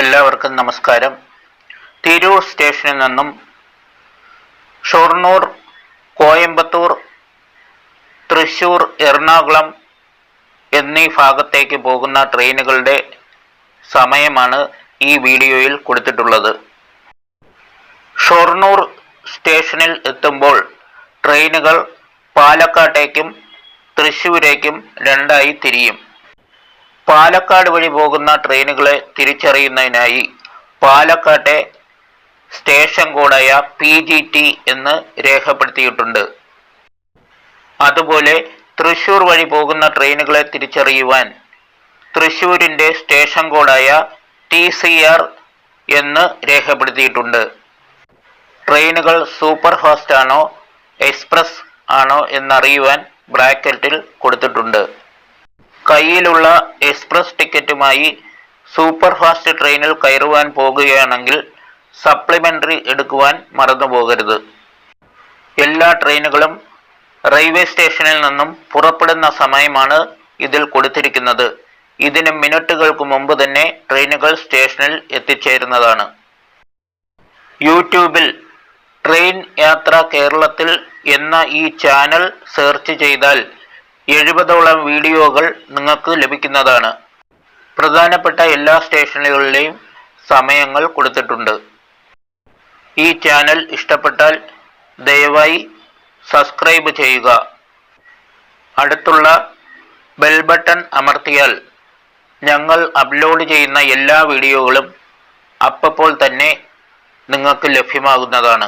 എല്ലാവർക്കും നമസ്കാരം. തിരൂർ സ്റ്റേഷനിൽ നിന്നും ഷൊർണൂർ കോയമ്പത്തൂർ തൃശൂർ എറണാകുളം എന്നീ ഭാഗത്തേക്ക് പോകുന്ന ട്രെയിനുകളുടെ സമയമാണ് ഈ വീഡിയോയിൽ കൊടുത്തിട്ടുള്ളത്. ഷൊർണൂർ സ്റ്റേഷനിൽ എത്തുമ്പോൾ ട്രെയിനുകൾ പാലക്കാട്ടേക്കും തൃശ്ശൂരേക്കും രണ്ടായി തിരിയും. പാലക്കാട് വഴി പോകുന്ന ട്രെയിനുകളെ തിരിച്ചറിയുന്നതിനായി പാലക്കാട്ടെ സ്റ്റേഷൻ കോഡായ പി ജി ടി എന്ന് രേഖപ്പെടുത്തിയിട്ടുണ്ട്. അതുപോലെ തൃശൂർ വഴി പോകുന്ന ട്രെയിനുകളെ തിരിച്ചറിയുവാൻ തൃശൂരിന്റെ സ്റ്റേഷൻ കോഡായ ടി സി ആർ എന്ന് രേഖപ്പെടുത്തിയിട്ടുണ്ട്. ട്രെയിനുകൾ സൂപ്പർ ഫാസ്റ്റ് ആണോ എക്സ്പ്രസ് ആണോ എന്നറിയുവാൻ ബ്രാക്കറ്റിൽ കൊടുത്തിട്ടുണ്ട്. കയ്യിലുള്ള എക്സ്പ്രസ് ടിക്കറ്റുമായി സൂപ്പർ ഫാസ്റ്റ് ട്രെയിനിൽ കയറുവാൻ പോകുകയാണെങ്കിൽ സപ്ലിമെന്ററി എടുക്കുവാൻ മറന്നു പോകരുത് എല്ലാ ട്രെയിനുകളും റെയിൽവേ സ്റ്റേഷനിൽ നിന്നും പുറപ്പെടുന്ന സമയമാണ് ഇതിൽ കൊടുത്തിരിക്കുന്നത്. ഇതിന് മിനിറ്റുകൾക്ക് മുമ്പ് തന്നെ ട്രെയിനുകൾ സ്റ്റേഷനിൽ എത്തിച്ചേരുന്നതാണ്. യൂട്യൂബിൽ ട്രെയിൻ യാത്ര കേരളത്തിൽ എന്ന ഈ ചാനൽ സെർച്ച് ചെയ്താൽ എഴുപതോളം വീഡിയോകൾ നിങ്ങൾക്ക് ലഭിക്കുന്നതാണ്. പ്രധാനപ്പെട്ട എല്ലാ സ്റ്റേഷനുകളിലെയും സമയങ്ങൾ കൊടുത്തിട്ടുണ്ട്. ഈ ചാനൽ ഇഷ്ടപ്പെട്ടാൽ ദയവായി സബ്സ്ക്രൈബ് ചെയ്യുക. അടുത്തുള്ള ബെൽ ബട്ടൺ അമർത്തിയാൽ ഞങ്ങൾ അപ്ലോഡ് ചെയ്യുന്ന എല്ലാ വീഡിയോകളും അപ്പോൾ തന്നെ നിങ്ങൾക്ക് ലഭ്യമാകുന്നതാണ്.